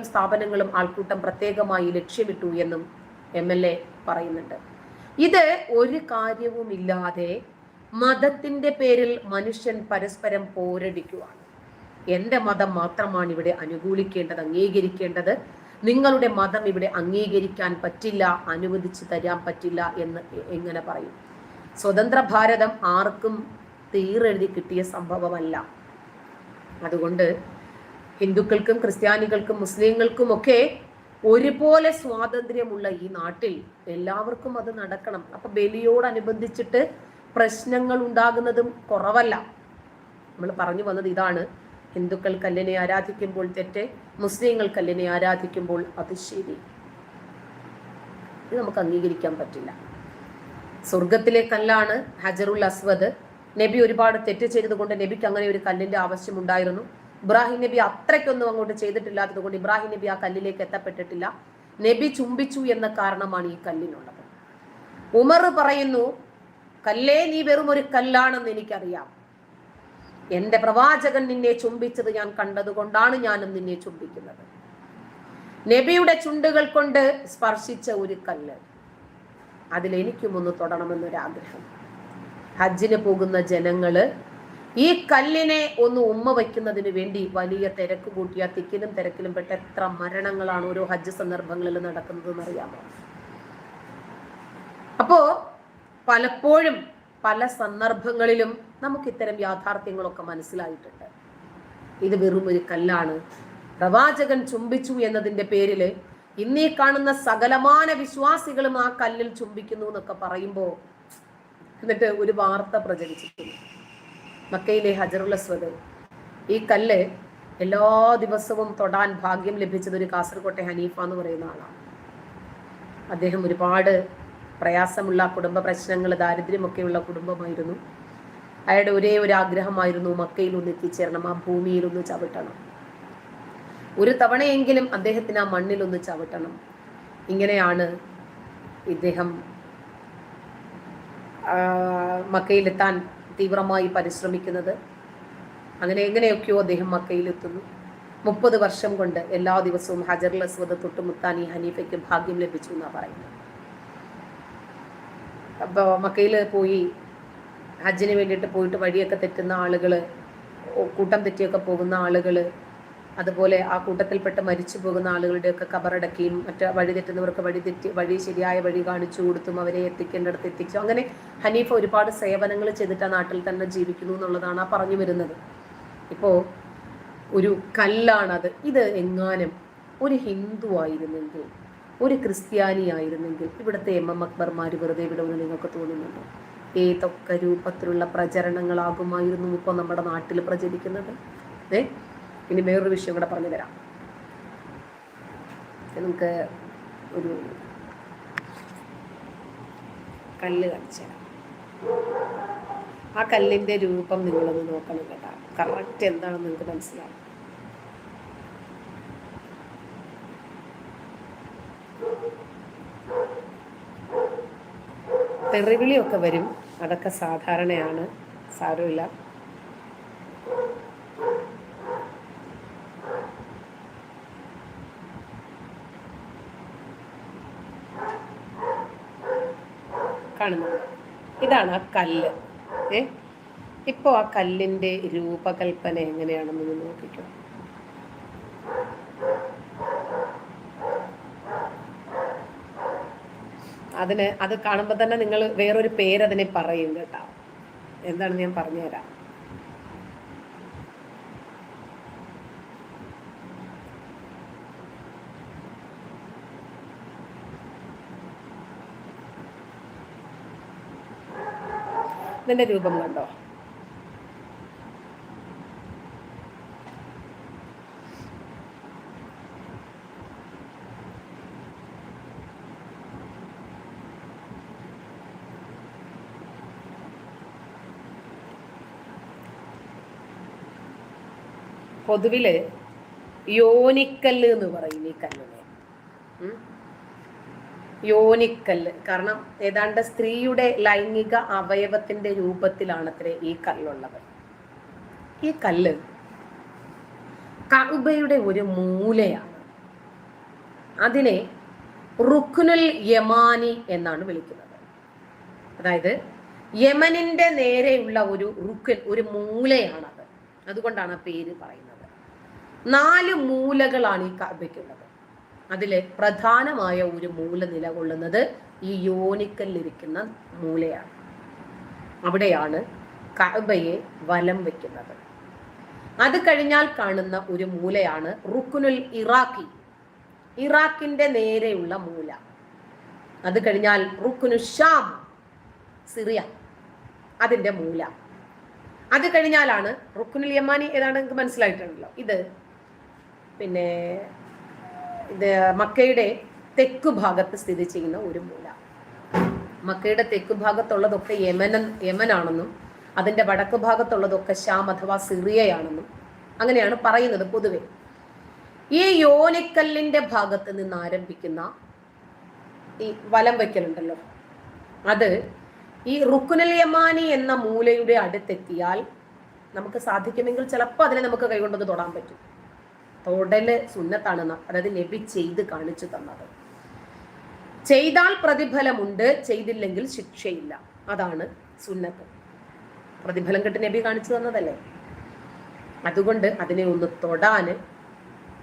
സ്ഥാപനങ്ങളും ആൾക്കൂട്ടം പ്രത്യേകമായി ലക്ഷ്യമിട്ടു എന്നും എം എൽ എ പറയുന്നുണ്ട്. ഇത് ഒരു കാര്യവുമില്ലാതെ മതത്തിന്റെ പേരിൽ മനുഷ്യൻ പരസ്പരം പോരടിക്കുവാണ്. എന്റെ മതം മാത്രമാണ് ഇവിടെ അനുകൂലിക്കേണ്ടത് അംഗീകരിക്കേണ്ടത്. നിങ്ങളുടെ മതം ഇവിടെ അംഗീകരിക്കാൻ പറ്റില്ല അനുവദിച്ചു തരാൻ പറ്റില്ല എന്ന് എങ്ങനെ പറയും? സ്വതന്ത്ര ഭാരതം ആർക്കും തീരെഴുതി കിട്ടിയ സംഭവമല്ല. അതുകൊണ്ട് ഹിന്ദുക്കൾക്കും ക്രിസ്ത്യാനികൾക്കും മുസ്ലിങ്ങൾക്കും ഒക്കെ ഒരുപോലെ സ്വാതന്ത്ര്യമുള്ള ഈ നാട്ടിൽ എല്ലാവർക്കും അത് നടക്കണം. അപ്പൊ ബലിയോടനുബന്ധിച്ചിട്ട് പ്രശ്നങ്ങൾ ഉണ്ടാകുന്നതും കുറവല്ല. നമ്മൾ പറഞ്ഞു വന്നത് ഇതാണ്. ഹിന്ദുക്കൾ കല്ലിനെ ആരാധിക്കുമ്പോൾ തെറ്റ് മുസ്ലിങ്ങൾ കല്ലിനെ ആരാധിക്കുമ്പോൾ അത് ശരി. ഇത് നമുക്ക് അംഗീകരിക്കാൻ പറ്റില്ല. സ്വർഗത്തിലെ കല്ലാണ് ഹജറുൽ അസ്വദ്. നബി ഒരുപാട് തെറ്റ് ചെയ്തതുകൊണ്ട് നബിക്ക് അങ്ങനെ ഒരു കല്ലിന്റെ ആവശ്യമുണ്ടായിരുന്നു ഇബ്രാഹിം നബി അത്രയ്ക്കൊന്നും അങ്ങോട്ട് ചെയ്തിട്ടില്ലാത്തത് കൊണ്ട് ഇബ്രാഹിം നബി ആ കല്ലിലേക്ക് എത്തപ്പെട്ടിട്ടില്ല. നബി ചുംബിച്ചു എന്ന കാരണമാണ് ഈ കല്ലിനുള്ളത്. ഉമർ പറയുന്നു കല്ലേ നീ വെറും ഒരു കല്ലാണെന്ന് എനിക്കറിയാം. എന്റെ പ്രവാചകൻ നിന്നെ ചുംബിച്ചത് ഞാൻ കണ്ടതുകൊണ്ടാണ് ഞാനും നിന്നെ ചുംബിക്കുന്നത്. നബിയുടെ ചുണ്ടുകൾ കൊണ്ട് സ്പർശിച്ച ഒരു കല്ല്. അതിലെനിക്കും ഒന്ന് തൊടണമെന്നൊരാഗ്രഹം. ഹജ്ജിന് പോകുന്ന ജനങ്ങൾ ഈ കല്ലിനെ ഒന്ന് ഉമ്മ വയ്ക്കുന്നതിന് വേണ്ടി വലിയ തിരക്ക് കൂട്ടിയ തിക്കിലും തിരക്കിലും പെട്ട എത്ര മരണങ്ങളാണ് ഓരോ ഹജ്ജ് സന്ദർഭങ്ങളിൽ നടക്കുന്നത് അറിയാമോ അപ്പോ പലപ്പോഴും പല സന്ദർഭങ്ങളിലും നമുക്ക് ഇത്തരം യാഥാർത്ഥ്യങ്ങളൊക്കെ മനസ്സിലായിട്ടുണ്ട്. ഇത് വെറും ഒരു കല്ലാണ്. പ്രവാചകൻ ചുംബിച്ചു എന്നതിന്റെ പേരിൽ ഇന്നീ കാണുന്ന സകലമാന വിശ്വാസികളും ആ കല്ലിൽ ചുംബിക്കുന്നു എന്നൊക്കെ പറയുമ്പോൾ എന്നിട്ട് ഒരു വാർത്ത പ്രചരിച്ചിട്ടുണ്ട്. മക്കയിലെ ഹജറുൽ അസ്വദ് ഈ കല്ല് എല്ലാ ദിവസവും തൊടാൻ ഭാഗ്യം ലഭിച്ചത് ഒരു കാസർകോട്ടെ ഹനീഫ എന്ന് പറയുന്ന ആളാണ്. അദ്ദേഹം ഒരുപാട് പ്രയാസമുള്ള കുടുംബ പ്രശ്നങ്ങൾ ദാരിദ്ര്യമൊക്കെയുള്ള കുടുംബമായിരുന്നു. അയാളുടെ ഒരേ ഒരു ആഗ്രഹമായിരുന്നു മക്കയിൽ ഒന്ന് എത്തിച്ചേരണം ആ ഭൂമിയിൽ ഒന്ന് ചവിട്ടണം. ഒരു തവണയെങ്കിലും അദ്ദേഹത്തിന് ആ മണ്ണിൽ ഒന്ന് ചവിട്ടണം. ഇങ്ങനെയാണ് ഇദ്ദേഹം മക്കയിലെത്താൻ തീവ്രമായി പരിശ്രമിക്കുന്നത്. അങ്ങനെ എങ്ങനെയൊക്കെയോ അദ്ദേഹം മക്കയിലെത്തുന്നു. മുപ്പത് വർഷം കൊണ്ട് എല്ലാ ദിവസവും ഹജറുൽ അസ്വദ് തൊട്ടുമുത്താൻ ഈ ഹനീഫയ്ക്ക് ഭാഗ്യം ലഭിച്ചു എന്നാണ് പറയുന്നത്. അപ്പോൾ മക്കയിൽ പോയി ഹജ്ജിന് വേണ്ടിയിട്ട് പോയിട്ട് വഴിയൊക്കെ തെറ്റുന്ന ആളുകൾ കൂട്ടം തെറ്റിയൊക്കെ പോകുന്ന ആളുകൾ അതുപോലെ ആ കൂട്ടത്തിൽപ്പെട്ട് മരിച്ചു പോകുന്ന ആളുകളുടെയൊക്കെ കബറടക്കിയും മറ്റു വഴി തെറ്റുന്നവർക്ക് വഴി ശരിയായ വഴി കാണിച്ചു കൊടുത്തും അവരെ എത്തിക്കേണ്ടടുത്ത് എത്തിച്ചു. അങ്ങനെ ഹനീഫ ഒരുപാട് സേവനങ്ങൾ ചെയ്തിട്ട് ആ നാട്ടിൽ തന്നെ ജീവിക്കുന്നു എന്നുള്ളതാണ് ആ പറഞ്ഞു വരുന്നത്. ഇപ്പോൾ ഒരു കല്ലാണത്. ഇത് എങ്ങാനും ഒരു ഹിന്ദു ആയിരുന്നെങ്കിൽ ഒരു ക്രിസ്ത്യാനി ആയിരുന്നെങ്കിൽ ഇവിടുത്തെ എം എം അക്ബർമാർ വെറുതെ വിടുമെന്ന് നിങ്ങൾക്ക് തോന്നുന്നുണ്ടോ? ഏതൊക്കെ രൂപത്തിലുള്ള പ്രചരണങ്ങളാകുമായിരുന്നു ഇപ്പോൾ നമ്മുടെ നാട്ടിൽ പ്രചരിക്കുന്നത്? ഏ? ഇനി വേറൊരു വിഷയം കൂടെ പറഞ്ഞു തരാം. നമുക്ക് ഒരു കല്ല് കാണിച്ചു ആ കല്ലിന്റെ രൂപം നിങ്ങളൊന്ന് നോക്കണം കേട്ടോ. കറക്റ്റ് എന്താണെന്ന് നിങ്ങൾക്ക് മനസ്സിലാവും. തെറിവിളിയൊക്കെ വരും. അതൊക്കെ സാധാരണയാണ്. സാരമില്ല. കാണുന്നത്? ഇതാണ് ആ കല്ല്. ഏ? ഇപ്പോൾ ആ കല്ലിന്റെ രൂപകൽപ്പന എങ്ങനെയാണെന്ന് നോക്കിക്കോ. അതിന് അത് കാണുമ്പോൾ തന്നെ നിങ്ങൾ വേറൊരു പേരതിനെ പറയും കേട്ടോ. എന്താണെന്ന് ഞാൻ പറഞ്ഞുതരാം. ഇതിന്റെ രൂപം കണ്ടോ? പൊതുവിൽ യോനിക്കല്ല് എന്ന് പറയും ഈ കല്ലിനെ. യോനിക്കല്ല് കാരണം ഏതാണ്ട് സ്ത്രീയുടെ ലൈംഗിക അവയവത്തിന്റെ രൂപത്തിലാണ് അത്രേ ഈ കല്ലുള്ളത്. ഈ കല്ല് കഅബയുടെ ഒരു മൂലയാണ്. അതിനെ റുക്കുനുൽ യമാനി എന്നാണ് വിളിക്കുന്നത്. അതായത് യമനിന്റെ നേരെയുള്ള ഒരു റുഖൻ ഒരു മൂലയാണത്. അതുകൊണ്ടാണ് പേര് പറയുന്നത്. നാല് മൂലകളാണ് ഈ കഅബയ്ക്കുള്ളത് അതിലെ പ്രധാനമായ ഒരു മൂല നിലകൊള്ളുന്നത് ഈ യോനിക്കല്ലിരിക്കുന്ന മൂലയാണ്. അവിടെയാണ് കഅബയെ വലം വെക്കുന്നത്. അത് കഴിഞ്ഞാൽ കാണുന്ന ഒരു മൂലയാണ് റുക്കുനുൽ ഇറാഖി. ഇറാഖിന്റെ നേരെയുള്ള മൂല. അത് കഴിഞ്ഞാൽ റുക്കുനു ഷാം സിറിയ അതിന്റെ മൂല. അത് കഴിഞ്ഞാലാണ് റുക്കുനുൽ യമാനി ഏതാണ്? നിങ്ങൾക്ക് മനസ്സിലായിട്ടുണ്ടല്ലോ. ഇത് പിന്നെ മക്കയുടെ തെക്കു ഭാഗത്ത് സ്ഥിതി ചെയ്യുന്ന ഒരു മൂല. മക്കയുടെ തെക്കു ഭാഗത്തുള്ളതൊക്കെ യമൻ യമനാണെന്നും അതിന്റെ വടക്കു ഭാഗത്തുള്ളതൊക്കെ ഷാം അഥവാ സിറിയയാണെന്നും അങ്ങനെയാണ് പറയുന്നത് പൊതുവെ. ഈ യോനിക്കല്ലിന്റെ ഭാഗത്ത് നിന്ന് ആരംഭിക്കുന്ന ഈ വലം വയ്ക്കലുണ്ടല്ലോ. അത് ഈ റുക്കുനൽ യമാനി എന്ന മൂലയുടെ അടുത്തെത്തിയാൽ നമുക്ക് സാധിക്കുമെങ്കിൽ ചിലപ്പോൾ അതിനെ നമുക്ക് കൈകൊണ്ടത് തൊടാൻ പറ്റും. തൊടൽ സുന്നത്താണ് അതായത് നബി ചെയ്ത് കാണിച്ചു തന്നത്. ചെയ്താൽ പ്രതിഫലമുണ്ട് ചെയ്തില്ലെങ്കിൽ ശിക്ഷയില്ല. അതാണ് സുന്നത്ത്. പ്രതിഫലം കിട്ടി നബി കാണിച്ചു തന്നതല്ലേ? അതുകൊണ്ട് അതിനെ ഒന്ന് തൊടാന്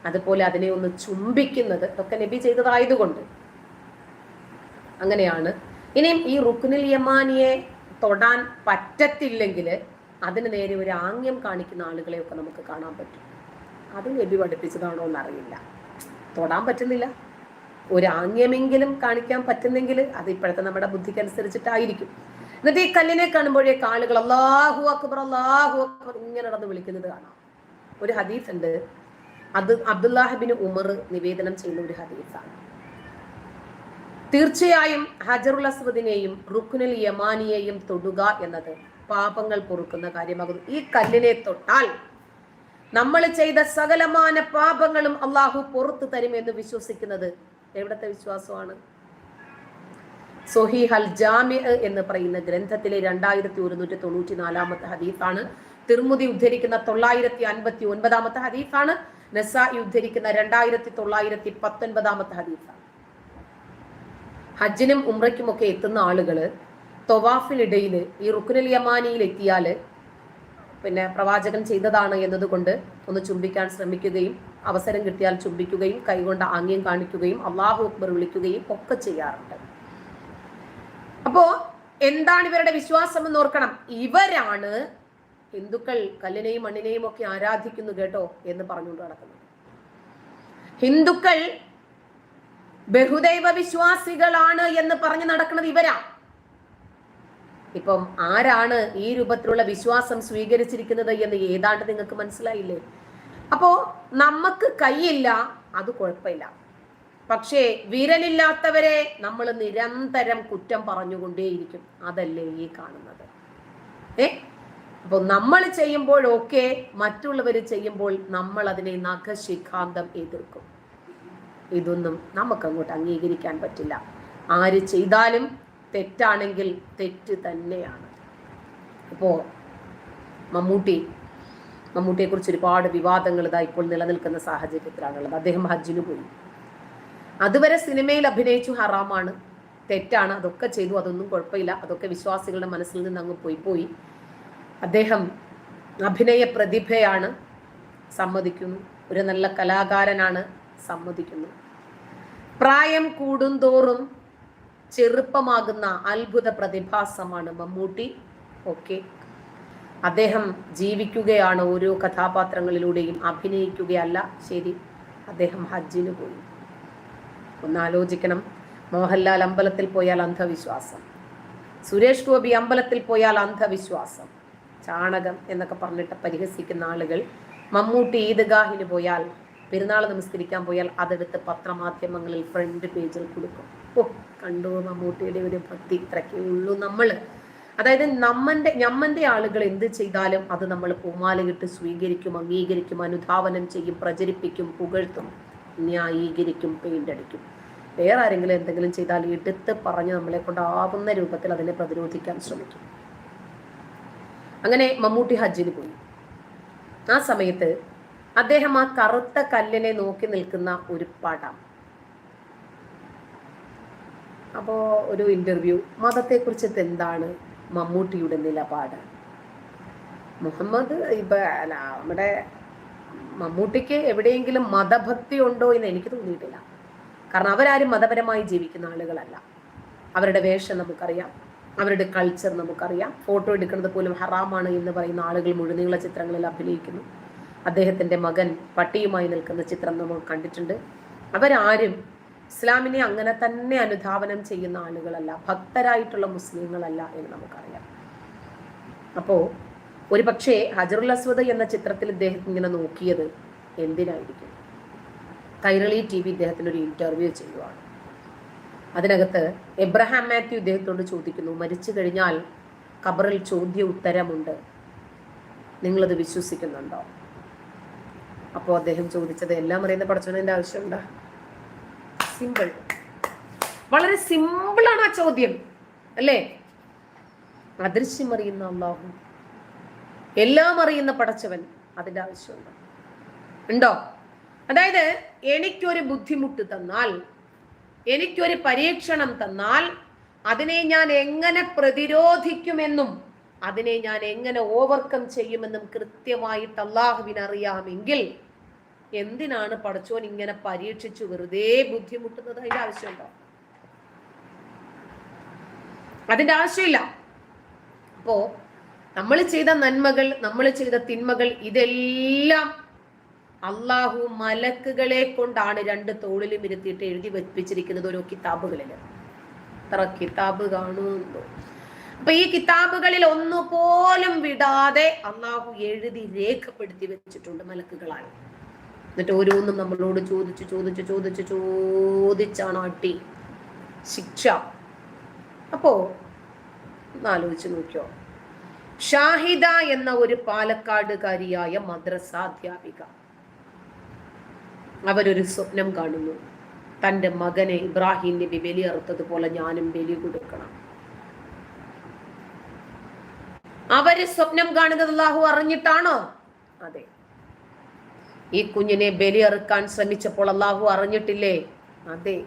അതുപോലെ അതിനെ ഒന്ന് ചുംബിക്കുന്നത് ഒക്കെ നബി ചെയ്തതായതുകൊണ്ട്. അങ്ങനെയാണ്. ഇനിയും ഈ റുക്നുൽ യമാനിയെ തൊടാൻ പറ്റത്തില്ലെങ്കിൽ അതിന് നേരെ ഒരു ആംഗ്യം കാണിക്കുന്ന ആളുകളെയൊക്കെ നമുക്ക് കാണാൻ പറ്റും. അത് നബി പഠിപ്പിച്ചതാണോ എന്നറിയില്ല. തൊടാൻ പറ്റുന്നില്ല. ഒരു ആംഗ്യമെങ്കിലും കാണിക്കാൻ പറ്റുന്നെങ്കിൽ അത് ഇപ്പോഴത്തെ നമ്മുടെ ബുദ്ധിക്ക് അനുസരിച്ചിട്ടായിരിക്കും എന്നിട്ട് ഈ കല്ലിനെ കാണുമ്പോഴേക്ക് ആളുകൾ അള്ളാഹു അക്ബർ അള്ളാഹു അക്ബർ ഇങ്ങനെ നടന്ന് വിളിക്കുന്നത് കാണാം. ഒരു ഹദീസ് ഉണ്ട് അത് അബ്ദുല്ലാഹിബിന് ഉമർ നിവേദനം ചെയ്യുന്ന ഒരു ഹദീസാണ്. തീർച്ചയായും ഹജറുൽ അസ്വദിനെയും റുക്കുനുൽ യമാനിയെയും തൊടുക എന്നത് പാപങ്ങൾ പൊറുക്കുന്ന കാര്യമാകുന്നു. ഈ കല്ലിനെ തൊട്ടാൽ നമ്മൾ ചെയ്ത സകലമാന പാപങ്ങളും അള്ളാഹു പുറത്തു തരുമെന്ന് വിശ്വസിക്കുന്നത് എവിടത്തെ വിശ്വാസമാണ്? സൊഹി ഹൽ ജാമി എന്ന് പറയുന്ന ഗ്രന്ഥത്തിലെ രണ്ടായിരത്തി ഒരുന്നൂറ്റി തൊണ്ണൂറ്റി നാലാമത്തെ ഹദീഫാണ് തിർമുതി ഉദ്ധരിക്കുന്ന തൊള്ളായിരത്തി അൻപത്തി ഒൻപതാമത്തെ ഹദീഫാണ് നസായി ഉദ്ധരിക്കുന്ന രണ്ടായിരത്തി തൊള്ളായിരത്തി പത്തൊൻപതാമത്തെ ഹദീഫാണ് ഹജ്ജിനും ഉംറയ്ക്കും ഒക്കെ എത്തുന്ന ആളുകൾ തൊവാഫിനിടയിൽ ഈ റുക്കുനൽ യമാനിയിൽ എത്തിയാൽ പിന്നെ പ്രവാചകൻ ചെയ്തതാണ് എന്നതുകൊണ്ട് ഒന്ന് ചുംബിക്കാൻ ശ്രമിക്കുകയും അവസരം കിട്ടിയാൽ ചുംബിക്കുകയും കൈകൊണ്ട് ആംഗ്യം കാണിക്കുകയും അള്ളാഹു അക്ബർ വിളിക്കുകയും ഒക്കെ ചെയ്യാറുണ്ട്. അപ്പോ എന്താണ് ഇവരുടെ വിശ്വാസം എന്ന് ഓർക്കണം. ഇവരാണ് ഹിന്ദുക്കൾ കല്ലിനെയും മണ്ണിനെയും ഒക്കെ ആരാധിക്കുന്നു കേട്ടോ എന്ന് പറഞ്ഞുകൊണ്ട് നടക്കുന്നത്. ഹിന്ദുക്കൾ ബഹുദൈവ വിശ്വാസികളാണ് എന്ന് പറഞ്ഞു നടക്കുന്നത് ഇവരാ. ഇപ്പം ആരാണ് ഈ രൂപത്തിലുള്ള വിശ്വാസം സ്വീകരിച്ചിരിക്കുന്നത് എന്ന് ഏതാണ്ട് നിങ്ങൾക്ക് മനസ്സിലായില്ലേ? അപ്പോ നമുക്ക് കൈയില്ല അത് കുഴപ്പമില്ല. പക്ഷേ വിരലില്ലാത്തവരെ നമ്മൾ നിരന്തരം കുറ്റം പറഞ്ഞുകൊണ്ടേയിരിക്കും. അതല്ലേ ഈ കാണുന്നത്. ഏ? അപ്പോൾ നമ്മൾ ചെയ്യുമ്പോഴൊക്കെ മറ്റുള്ളവർ ചെയ്യുമ്പോൾ നമ്മൾ അതിനെ നഖശിഖാന്തം എതിർക്കും. ഇതൊന്നും നമുക്കങ്ങോട്ട് അംഗീകരിക്കാൻ പറ്റില്ല. ആര് ചെയ്താലും തെറ്റാണെങ്കിൽ തെറ്റ് തന്നെയാണ്. അപ്പോൾ മമ്മൂട്ടി മമ്മൂട്ടിയെക്കുറിച്ച് ഒരുപാട് വിവാദങ്ങൾ ഇതാ ഇപ്പോൾ നിലനിൽക്കുന്ന സാഹചര്യത്തിലാണുള്ളത്. അദ്ദേഹം ഹജ്ജിന് പോയി. അതുവരെ സിനിമയിൽ അഭിനയിച്ചു ഹറാമാണ്. തെറ്റാണ്. അതൊക്കെ ചെയ്തു. അതൊന്നും കുഴപ്പമില്ല. അതൊക്കെ വിശ്വാസികളുടെ മനസ്സിൽ നിന്ന് അങ്ങ് പോയി പോയി. അദ്ദേഹം അഭിനയ പ്രതിഭയാണ്. സമ്മതിക്കുന്നു. ഒരു നല്ല കലാകാരനാണ്. സമ്മതിക്കുന്നു. പ്രായം കൂടുന്തോറും ചെറുപ്പമാകുന്ന അത്ഭുത പ്രതിഭാസമാണ് മമ്മൂട്ടി. ഓക്കെ. അദ്ദേഹം ജീവിക്കുകയാണ് ഓരോ കഥാപാത്രങ്ങളിലൂടെയും അഭിനയിക്കുകയല്ല. ശരി അദ്ദേഹം ഹജ്ജിന് പോയി. ഒന്ന് ആലോചിക്കണം മോഹൻലാൽ അമ്പലത്തിൽ പോയാൽ അന്ധവിശ്വാസം. സുരേഷ് ഗോപി അമ്പലത്തിൽ പോയാൽ അന്ധവിശ്വാസം. ചാണകം എന്നൊക്കെ പറഞ്ഞിട്ട് പരിഹസിക്കുന്ന ആളുകൾ മമ്മൂട്ടി ഈദ്ഗാഹിന് പോയാൽ പെരുന്നാൾ നമസ്കരിക്കാൻ പോയാൽ അതെടുത്ത് പത്രമാധ്യമങ്ങളിൽ ഫ്രണ്ട് പേജിൽ കൊടുക്കും. ഓ കണ്ടു മമ്മൂട്ടിയുടെ ഒരു ഭക്തി. ഇത്രയ്ക്കേ ഉള്ളൂ നമ്മൾ അതായത് നമ്മന്റെ ഞമ്മന്റെ ആളുകൾ എന്ത് ചെയ്താലും അത് നമ്മൾ പൂമാലയിട്ട് സ്വീകരിക്കും അംഗീകരിക്കും അനുധാവനം ചെയ്യും പ്രചരിപ്പിക്കും പുകഴ്ത്തും ന്യായീകരിക്കും പെയിന്റടിക്കും വേറെ ആരെങ്കിലും എന്തെങ്കിലും ചെയ്താൽ എടുത്ത് പറഞ്ഞ് നമ്മളെ കൊണ്ടാവുന്ന രൂപത്തിൽ അതിനെ പ്രതിരോധിക്കാൻ ശ്രമിക്കും. അങ്ങനെ മമ്മൂട്ടി ഹജ്ജിന് പോയി. ആ സമയത്ത് അദ്ദേഹം ആ കറുത്ത കല്ലിനെ നോക്കി നിൽക്കുന്ന ഒരു പടം. അപ്പോൾ ഒരു ഇന്റർവ്യൂ മതത്തെക്കുറിച്ചിട്ട് എന്താണ് മമ്മൂട്ടിയുടെ നിലപാട്? മുഹമ്മദ് ഇപ്പം നമ്മുടെ മമ്മൂട്ടിക്ക് എവിടെയെങ്കിലും മതഭക്തി ഉണ്ടോ എന്ന് എനിക്ക് തോന്നിയിട്ടില്ല. കാരണം അവരാരും മതപരമായി ജീവിക്കുന്ന ആളുകളല്ല. അവരുടെ വേഷം നമുക്കറിയാം. അവരുടെ കൾച്ചർ നമുക്കറിയാം. ഫോട്ടോ എടുക്കുന്നത് പോലും ഹറാമാണ് എന്ന് പറയുന്ന ആളുകൾ മുഴുനീള ചിത്രങ്ങളിൽ അഭിനയിക്കുന്നു. അദ്ദേഹത്തിന്റെ മകൻ പട്ടിയുമായി നിൽക്കുന്ന ചിത്രം നമ്മൾ കണ്ടിട്ടുണ്ട്. അവരാരും ഇസ്ലാമിനെ അങ്ങനെ തന്നെ അനുധാവനം ചെയ്യുന്ന ആളുകളല്ല ഭക്തരായിട്ടുള്ള മുസ്ലിങ്ങളല്ല എന്ന് നമുക്കറിയാം. അപ്പോൾ ഒരു പക്ഷേ ഹജറുൽ അസ്വദ് എന്ന ചിത്രത്തിൽ ഇദ്ദേഹം ഇങ്ങനെ നോക്കിയത് എന്തിനായിരിക്കും? കൈരളി ടി വി ഇദ്ദേഹത്തിന് ഒരു ഇന്റർവ്യൂ ചെയ്യുവാണ്. അതിനകത്ത് എബ്രഹാം മാത്യു ഇദ്ദേഹത്തോട് ചോദിക്കുന്നു മരിച്ചു കഴിഞ്ഞാൽ ഖബറിൽ ചോദ്യ ഉത്തരമുണ്ട്. നിങ്ങളത് വിശ്വസിക്കുന്നുണ്ടോ? അപ്പോൾ അദ്ദേഹം ചോദിച്ചത് എല്ലാം അറിയുന്ന പഠിച്ചതിന്റെ ആവശ്യമുണ്ടോ? സിമ്പിൾ. വളരെ സിമ്പിളാണ് ആ ചോദ്യം. അല്ലേ? അദൃശ്യം അറിയുന്ന അള്ളാഹു എല്ലാം അറിയുന്ന പടച്ചവൻ അതിന്റെ ആവശ്യമുണ്ടോ. ഉണ്ടോ? അതായത് എനിക്കൊരു ബുദ്ധിമുട്ട് തന്നാൽ എനിക്കൊരു പരീക്ഷണം തന്നാൽ അതിനെ ഞാൻ എങ്ങനെ പ്രതിരോധിക്കുമെന്നും അതിനെ ഞാൻ എങ്ങനെ ഓവർകം ചെയ്യുമെന്നും കൃത്യമായിട്ട് അള്ളാഹുവിന് അറിയാമെങ്കിൽ എന്തിനാണ് പഠിച്ചോൻ ഇങ്ങനെ പരീക്ഷിച്ചു വെറുതെ ബുദ്ധിമുട്ടുന്നത്? അതിന്റെ ആവശ്യമുണ്ടോ? അതിന്റെ ആവശ്യമില്ല. അപ്പോ നമ്മൾ ചെയ്ത നന്മകൾ നമ്മൾ ചെയ്ത തിന്മകൾ ഇതെല്ലാം അള്ളാഹു മലക്കുകളെ കൊണ്ടാണ് രണ്ട് തോളിലും ഇരുത്തിയിട്ട് എഴുതി വെപ്പിച്ചിരിക്കുന്നത് ഓരോ കിതാബുകളിൽ എത്ര കിതാബ് കാണുന്നു അപ്പൊ ഈ കിതാബുകളിൽ ഒന്നുപോലും വിടാതെ അള്ളാഹു എഴുതി രേഖപ്പെടുത്തി വെച്ചിട്ടുണ്ട് മലക്കുകളാൽ എന്നിട്ട് ഓരോന്നും നമ്മളോട് ചോദിച്ചു ചോദിച്ചു ചോദിച്ചു ചോദിച്ചാണ് അട്ടി ശിക്ഷ. അപ്പോ ആലോചിച്ച് നോക്കിയോ? ഷാഹിദ എന്ന ഒരു പാലക്കാടുകാരിയായ മദ്രസ അധ്യാപിക. അവരൊരു സ്വപ്നം കാണുന്നു. തന്റെ മകനെ ഇബ്രാഹിം നബി ബലിയറുത്തതുപോലെ ഞാനും ബലി കൊടുക്കണം. അവർ സ്വപ്നം കാണുന്നത് അള്ളാഹു അറിഞ്ഞിട്ടാണോ? അതെ. ഈ കുഞ്ഞിനെ ബലിയെറുക്കാൻ ശ്രമിച്ചപ്പോൾ അള്ളാഹു അറിഞ്ഞിട്ടില്ലേ? അതെ.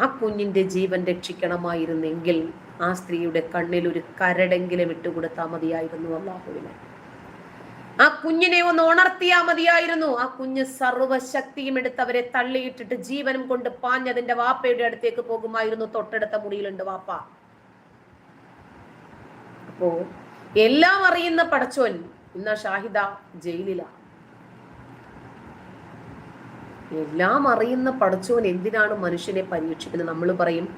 ആ കുഞ്ഞിന്റെ ജീവൻ രക്ഷിക്കണമായിരുന്നെങ്കിൽ ആ സ്ത്രീയുടെ കണ്ണിൽ ഒരു കരടെങ്കിലും ഇട്ടുകൊടുത്താൽ മതിയായിരുന്നു അള്ളാഹുവിനെ ആ കുഞ്ഞിനെ ഒന്ന് ഉണർത്തിയാ മതിയായിരുന്നു. ആ കുഞ്ഞ് സർവശക്തിയും എടുത്ത് അവരെ തള്ളിയിട്ടിട്ട് ജീവനും കൊണ്ട് പാഞ്ഞതിന്റെ വാപ്പയുടെ അടുത്തേക്ക് പോകുമായിരുന്നു. തൊട്ടടുത്ത മുറിയിലുണ്ട് വാപ്പ. അപ്പോ എല്ലാം അറിയുന്ന പടച്ചോൻ ഇന്ന ഷാഹിദ ജയിലിലാ. എല്ലാം അറിയുന്ന പടച്ചോൻ എന്തിനാണ് മനുഷ്യനെ പരീക്ഷിക്കുന്നത്? നമ്മൾ പറയും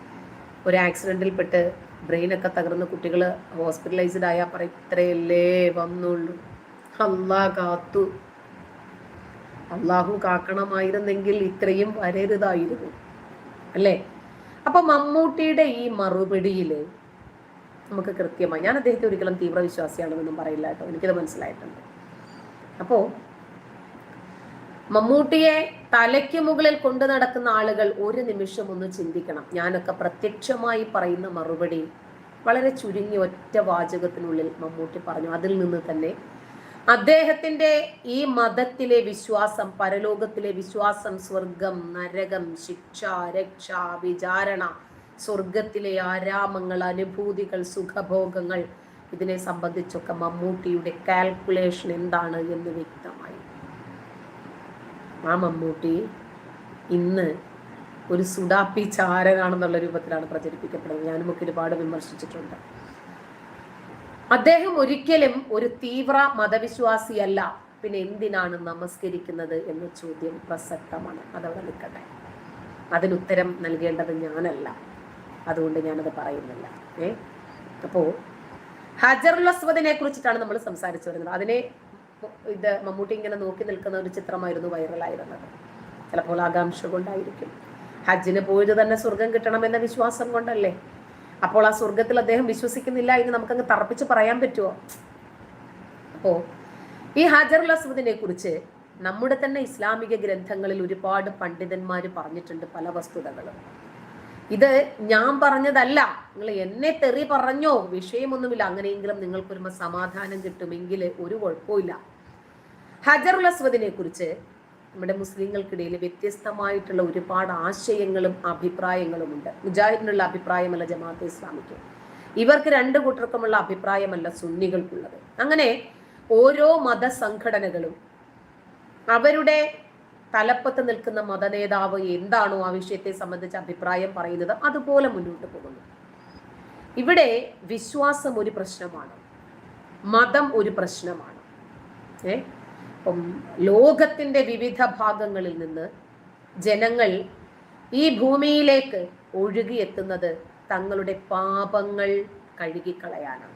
ഒരു ആക്സിഡന്റിൽ പെട്ട് ബ്രെയിനൊക്കെ തകർന്ന കുട്ടികൾ ഹോസ്പിറ്റലൈസ്ഡ് ആയാൽ പറയും ഇത്രയല്ലേ വന്നുള്ളൂ. അള്ളാ കാത്തു. അള്ളാഹു കാക്കണമായിരുന്നെങ്കിൽ ഇത്രയും വരരുതായിരുന്നു. അല്ലേ? അപ്പൊ മമ്മൂട്ടിയുടെ ഈ മറുപടിയിൽ നമുക്ക് കൃത്യമായി ഞാൻ അദ്ദേഹത്തെ ഒരിക്കലും തീവ്രവിശ്വാസിയാണെന്നൊന്നും പറയില്ല കേട്ടോ. എനിക്കത് മനസ്സിലായിട്ടുണ്ട്. അപ്പോ മമ്മൂട്ടിയെ തലയ്ക്ക് മുകളിൽ കൊണ്ടു നടക്കുന്ന ആളുകൾ ഒരു നിമിഷം ഒന്ന് ചിന്തിക്കണം. ഞാനൊക്കെ പ്രത്യക്ഷമായി പറയുന്ന മറുപടി വളരെ ചുരുങ്ങിയ ഒറ്റ വാചകത്തിനുള്ളിൽ മമ്മൂട്ടി പറഞ്ഞു. അതിൽ നിന്ന് തന്നെ അദ്ദേഹത്തിന്റെ ഈ മതത്തിലെ വിശ്വാസം പരലോകത്തിലെ വിശ്വാസം സ്വർഗം നരകം ശിക്ഷ രക്ഷ വിചാരണ സ്വർഗത്തിലെ ആരാമങ്ങൾ അനുഭൂതികൾ സുഖഭോഗങ്ങൾ ഇതിനെ സംബന്ധിച്ചൊക്കെ മമ്മൂട്ടിയുടെ കാൽക്കുലേഷൻ എന്താണ് എന്ന് വ്യക്തമായി ആ മമ്മൂട്ടി ഇന്ന് ഒരു സുഡാപ്പി ചാരനാണെന്നുള്ള രൂപത്തിലാണ് പ്രചരിപ്പിക്കപ്പെടുന്നത്. ഞാനുമൊക്കെ ഒരുപാട് വിമർശിച്ചിട്ടുണ്ട്. അദ്ദേഹം ഒരിക്കലും ഒരു തീവ്ര മതവിശ്വാസിയല്ല. പിന്നെ എന്തിനാണ് നമസ്കരിക്കുന്നത് എന്ന ചോദ്യം പ്രസക്തമാണ്. അതവിടെ നിൽക്കട്ടെ. അതിനുത്തരം നൽകേണ്ടത് ഞാനല്ല. അതുകൊണ്ട് ഞാനത് പറയുന്നില്ല. ഏ? അപ്പോൾ ഹജറുൽ അസ്വദിനെ കുറിച്ചിട്ടാണ് നമ്മൾ സംസാരിച്ചു വരുന്നത്. അതിനെ ഇത് മമ്മൂട്ടി ഇങ്ങനെ നോക്കി നിൽക്കുന്ന ഒരു ചിത്രമായിരുന്നു വൈറലായിരുന്നത്. ചിലപ്പോൾ ആകാംക്ഷ കൊണ്ടായിരിക്കും. ഹജ്ജിന് പോയത് തന്നെ സ്വർഗം കിട്ടണമെന്ന വിശ്വാസം കൊണ്ടല്ലേ? അപ്പോൾ ആ സ്വർഗത്തിൽ അദ്ദേഹം വിശ്വസിക്കുന്നില്ല എന്ന് നമുക്കങ്ങ് തറപ്പിച്ച് പറയാൻ പറ്റുമോ അപ്പോ ഈ ഹജറുൽ അസ്വദിനെ കുറിച്ച് നമ്മുടെ തന്നെ ഇസ്ലാമിക ഗ്രന്ഥങ്ങളിൽ ഒരുപാട് പണ്ഡിതന്മാർ പറഞ്ഞിട്ടുണ്ട് പല വസ്തുതകളും. ഇത് ഞാൻ പറഞ്ഞതല്ല. നിങ്ങൾ എന്നെ തെറി പറഞ്ഞോ? വിഷയമൊന്നുമില്ല. അങ്ങനെയെങ്കിലും നിങ്ങൾക്കൊരു സമാധാനം കിട്ടുമെങ്കിൽ ഒരു കുഴപ്പമില്ല ഹജറുൽ അസ്വദിനെ കുറിച്ച് നമ്മുടെ മുസ്ലിങ്ങൾക്കിടയിൽ വ്യത്യസ്തമായിട്ടുള്ള ഒരുപാട് ആശയങ്ങളും അഭിപ്രായങ്ങളും ഉണ്ട്. മുജാഹിദിനുള്ള അഭിപ്രായമല്ല ജമാഅത്തെ ഇസ്ലാമിക്ക്. ഇവർക്ക് രണ്ട് കൂട്ടർക്കുമുള്ള അഭിപ്രായമല്ല സുന്നികൾക്കുള്ളത്. അങ്ങനെ ഓരോ മതസംഘടനകളും അവരുടെ തലപ്പത്ത് നിൽക്കുന്ന മതനേതാവ് എന്താണോ ആ വിഷയത്തെ സംബന്ധിച്ച് അഭിപ്രായം പറയുന്നത് അതുപോലെ മുന്നോട്ട് പോകുന്നു. ഇവിടെ വിശ്വാസം ഒരു പ്രശ്നമാണ്. മതം ഒരു പ്രശ്നമാണ്. ഏ? അപ്പം ലോകത്തിന്റെ വിവിധ ഭാഗങ്ങളിൽ നിന്ന് ജനങ്ങൾ ഈ ഭൂമിയിലേക്ക് ഒഴുകിയെത്തുന്നത് തങ്ങളുടെ പാപങ്ങൾ കഴുകിക്കളയാനാണ്.